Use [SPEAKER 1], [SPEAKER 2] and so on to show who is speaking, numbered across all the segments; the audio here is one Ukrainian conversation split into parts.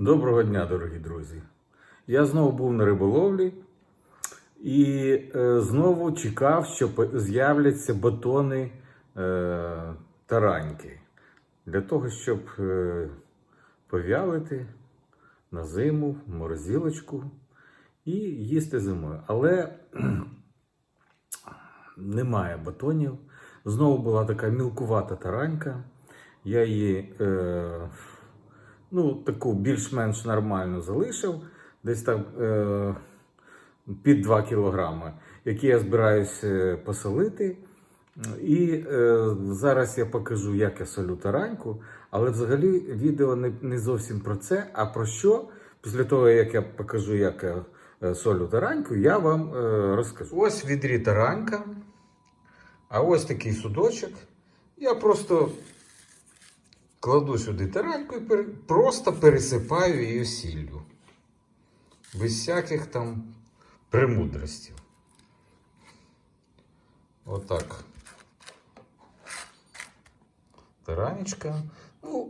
[SPEAKER 1] Доброго дня, дорогі друзі. Я знову був на риболовлі і е, знову чекав, що з'являться батони е, тараньки для того, щоб е, повялити на зиму, морозилочку і їсти зимою. Але немає батонів. Знову була така мілкувата таранька. Я її ну, таку більш-менш нормальну залишив, десь там е, під 2 кілограми, які я збираюсь е, посолити. І е, зараз я покажу, як я солю тараньку, але взагалі відео не, не зовсім про це, а про що. Після того, як я покажу, як я е, солю тараньку, я вам е, розкажу. Ось відрі таранька, а ось такий судочок. Я просто кладу сюди тараньку і пере- просто пересипаю її сіллю. Без всяких там премудростів. Отак. Таранечка. Ну,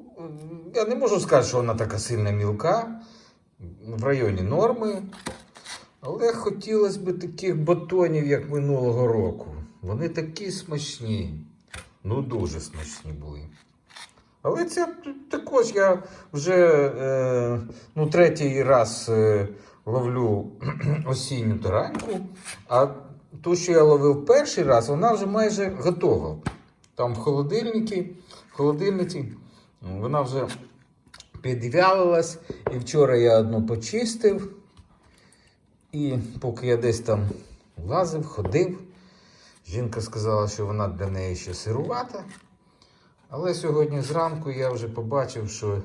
[SPEAKER 1] я не можу сказати, що вона така сильно мілка. В районі норми. Але хотілося б таких батонів, як минулого року. Вони такі смачні. Ну, дуже смачні були. Але це також я вже е, ну, третій раз е, ловлю осінню тараньку, а ту, що я ловив перший раз, вона вже майже готова. Там в холодильнику, в холодильниці вона вже підвялилась. І вчора я одну почистив. І поки я десь там лазив, ходив, жінка сказала, що вона для неї ще сирувата. Але сьогодні зранку я вже побачив, що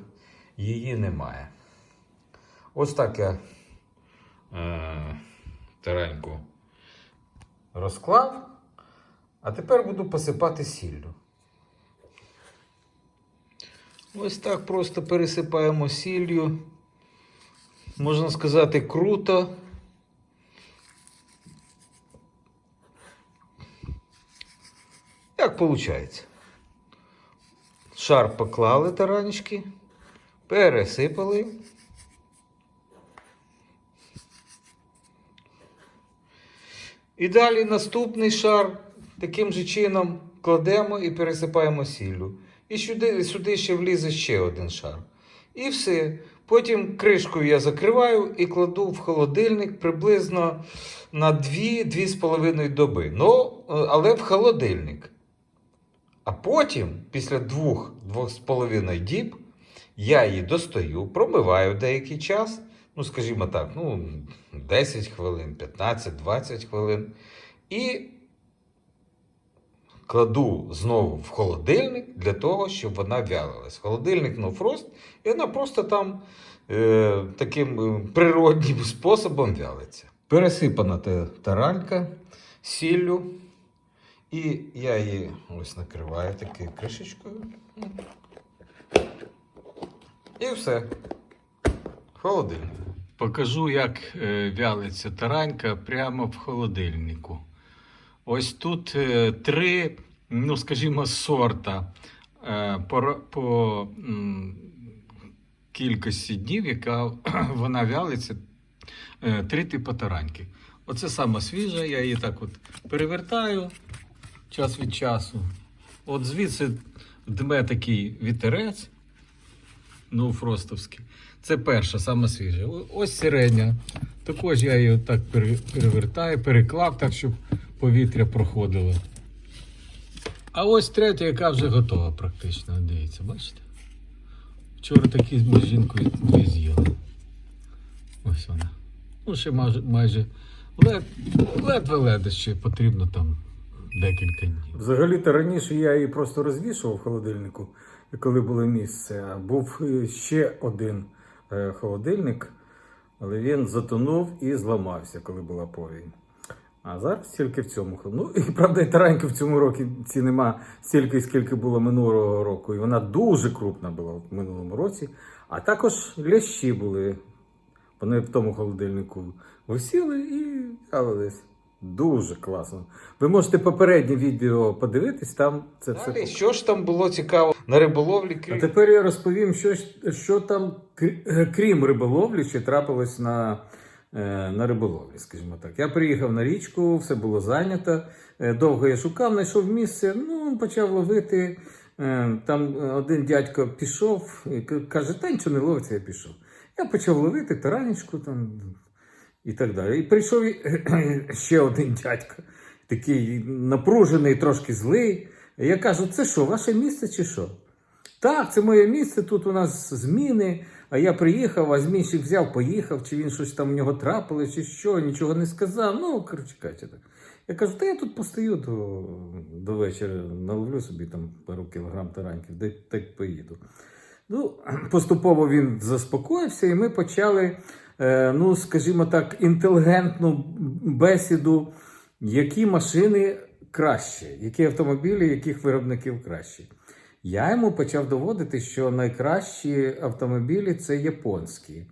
[SPEAKER 1] її немає. Ось так я е, тараньку розклав, а тепер буду посипати сіллю. Ось так просто пересипаємо сіллю. Можна сказати, круто. Як виходить? Шар поклали таранечки, пересипали. І далі наступний шар таким же чином кладемо і пересипаємо сіллю. І сюди, сюди ще влізе ще один шар. І все. Потім кришкою я закриваю і кладу в холодильник приблизно на 2-2,5 доби. Ну, але в холодильник. А потім, після двох, двох з половиною діб, я її достаю, промиваю деякий час, ну, скажімо так, ну, 10 хвилин, 15-20 хвилин. І кладу знову в холодильник для того, щоб вона вялилась. Холодильник no frost, і вона просто там е, таким е, природнім способом вялиться. Пересипана та таралька сіллю. І я її ось накриваю такою кришечкою. І все. Холодильник.
[SPEAKER 2] Покажу, як е, вялиться таранька прямо в холодильнику. Ось тут е, три, ну скажімо, сорта е, по, по кількості днів, яка вона вялиться, три типи тараньки. Оце сама свіжа, я її так от перевертаю час від часу. От звідси дме такий вітерець, ну, фростовський. Це перша, сама свіжа. Ось середня. Також я її так перевертаю, переклав, так, щоб повітря проходило. А ось третя, яка вже готова практично. Дивіться, бачите? Вчора такі ми з жінкою дві з'їли. Ось вона. Ну, ще майже, майже лед, ледве-ледве ще потрібно там декілька днів.
[SPEAKER 1] Взагалі-то раніше я її просто розвішував в холодильнику, коли було місце. Був е, ще один е, холодильник, але він затонув і зламався, коли була повінь. А зараз тільки в цьому. Ну і правда, і тараньки в цьому році ці нема стільки, скільки було минулого року. І вона дуже крупна була в минулому році. А також лящі були. Вони в тому холодильнику висіли і вялились.
[SPEAKER 3] Дуже класно. Ви можете попереднє відео подивитись, там це все.
[SPEAKER 1] Далі, що ж там було цікаво на риболовлі,
[SPEAKER 3] А тепер я розповім, що, що там, е, крім риболовлі, ще трапилось на, е, на риболовлі, скажімо так. Я приїхав на річку, все було зайнято. Е, Довго я шукав, знайшов місце, ну, почав ловити. Там один дядько пішов і каже, та нічого не ловиться, я пішов. Я почав ловити таранечку там і так далі. І прийшов ще один дядько, такий напружений, трошки злий. Я кажу, це що, ваше місце чи що? Так, це моє місце, тут у нас зміни. А я приїхав, а змінщик взяв, поїхав, чи він щось там в нього трапилось, чи що, нічого не сказав. Ну, коротше кажучи, так. Я кажу, та я тут постою до, до вечора, наловлю собі там пару кілограм тараньків, де так поїду. Ну, поступово він заспокоївся, і ми почали, ну, скажімо так, інтелігентну бесіду, які машини краще, які автомобілі, яких виробників краще. Я йому почав доводити, що найкращі автомобілі це японські.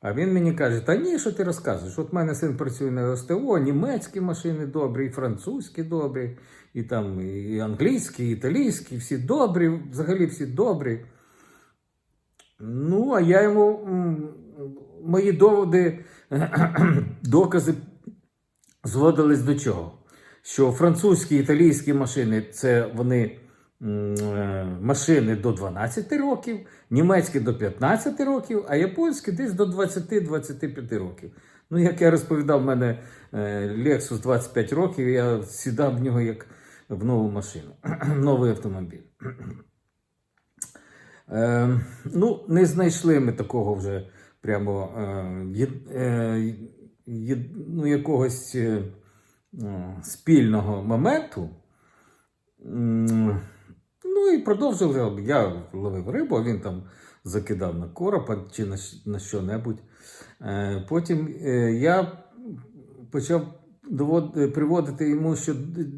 [SPEAKER 3] А він мені каже: Та ні, що ти розказуєш? От мене син працює на СТО, німецькі машини добрі, і французькі добрі, і там і англійські, і італійські, всі добрі, взагалі всі добрі. Ну, а я йому мої доводи, докази зводились до чого? Що французькі італійські машини це вони е, машини до 12 років, німецькі до 15 років, а японські десь до 20-25 років. Ну, як я розповідав, в мене е, Lexus 25 років, я сідав в нього як в нову машину, новий автомобіль. Е, ну, не знайшли ми такого вже прямо е, є, е, ну, якогось е, е, спільного моменту. Ну і продовжили. Я ловив рибу, а він там закидав на коропа чи на, на що-небудь. Е, Потім е, я почав довод, е, приводити йому ще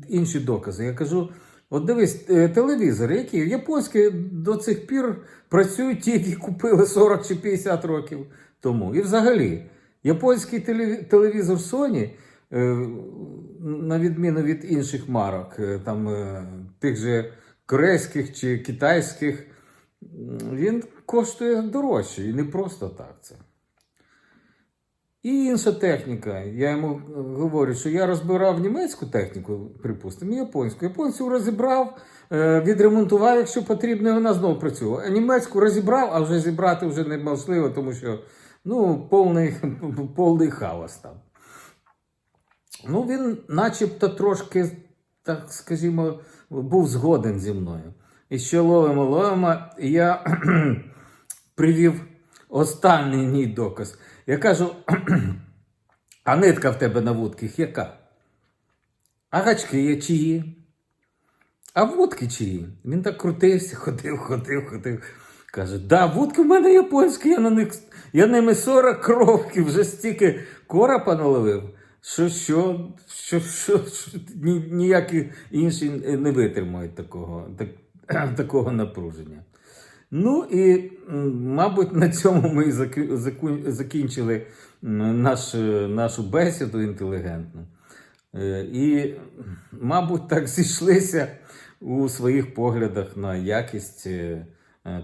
[SPEAKER 3] інші докази. Я кажу: от дивись, е, телевізор, які японські до цих пір працюють ті, які купили 40 чи 50 років тому. І взагалі, японський телеві- телевізор Sony, е, на відміну від інших марок, е, там тих же корейських чи китайських, він коштує дорожче і не просто так це. І інша техніка. Я йому е, говорю, що я розбирав німецьку техніку, припустимо, японську. Японську розібрав, е, відремонтував, якщо потрібно, і вона знову працює. А німецьку розібрав, а вже зібрати вже неможливо, тому що ну, повний, повний хаос там. Ну, він начебто трошки, так скажімо, був згоден зі мною. І що ловимо, ловимо, і я привів останній мій доказ. Я кажу, а нитка в тебе на вудках яка? А гачки є чиї? А вудки чиї? Він так крутився, ходив, ходив, ходив. Каже, да, вудки в мене японські, я на них я ними 40 років вже стільки коропа наловив, що, що, що, що, що ні, ніякі інші не витримають такого, так, такого напруження. Ну і, мабуть, на цьому ми закінчили наш, нашу бесіду інтелігентну. Е, І, мабуть, так зійшлися у своїх поглядах на якість е,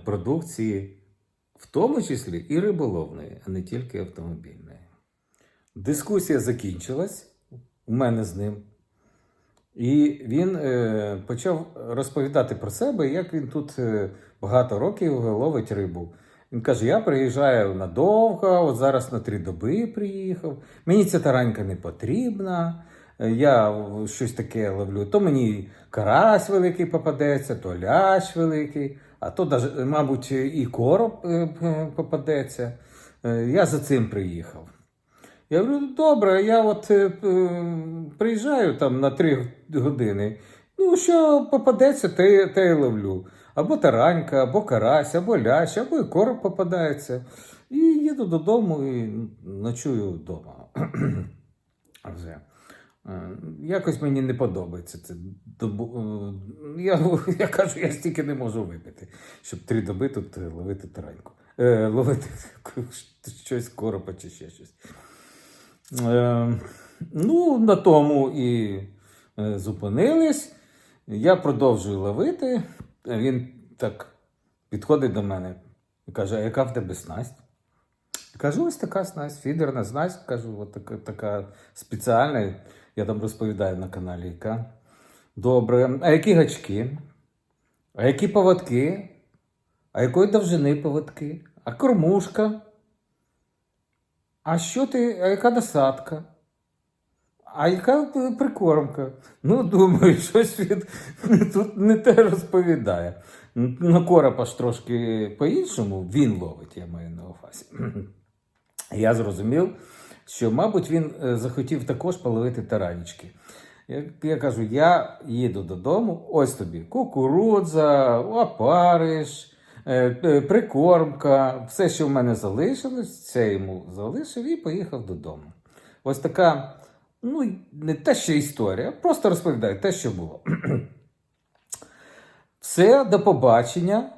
[SPEAKER 3] продукції, в тому числі і риболовної, а не тільки автомобільної. Дискусія закінчилась у мене з ним. І він е, почав розповідати про себе, як він тут багато років ловить рибу. Він каже: Я приїжджаю надовго, от зараз на три доби приїхав. Мені ця таранька не потрібна. Я щось таке ловлю. То мені карась великий попадеться, то лящ великий, а то, мабуть, і короб е, е, попадеться. Е, Я за цим приїхав. Я говорю, добре, я от приїжджаю там на три години. Ну, що попадеться, те, те і ловлю. Або таранька, або карась, або лящ, або і короб попадається. І їду додому і ночую вдома. Вже. Е, Якось мені не подобається це. Е, Я, я кажу, я стільки не можу випити, щоб три доби тут ловити тараньку. Е, ловити щось коропа чи ще щось. Е, Ну, на тому і е, зупинились. Я продовжую ловити. Він так підходить до мене і каже: А яка в тебе снасть? Кажу, ось така снасть, фідерна снасть, кажу, от така, така спеціальна. Я там розповідаю на каналі, яка. Добре. А які гачки? А які поводки? А якої довжини поводки? А кормушка? А що ти, а яка насадка? А яка прикормка? Ну, думаю, щось він тут не те розповідає. На коропа ж трошки по-іншому він ловить, я маю на увазі. Я зрозумів, що, мабуть, він е, захотів також половити таранічки. Я, я кажу: я їду додому, ось тобі кукурудза, опариш, е, прикормка, все, що в мене залишилось, це йому залишив і поїхав додому. Ось така, ну, не те, що історія, просто розповідаю те, що було. Все, до побачення.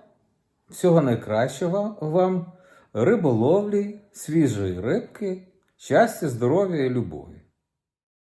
[SPEAKER 3] Всього найкращого вам, риболовлі, свіжої рибки, щастя, здоров'я і любові.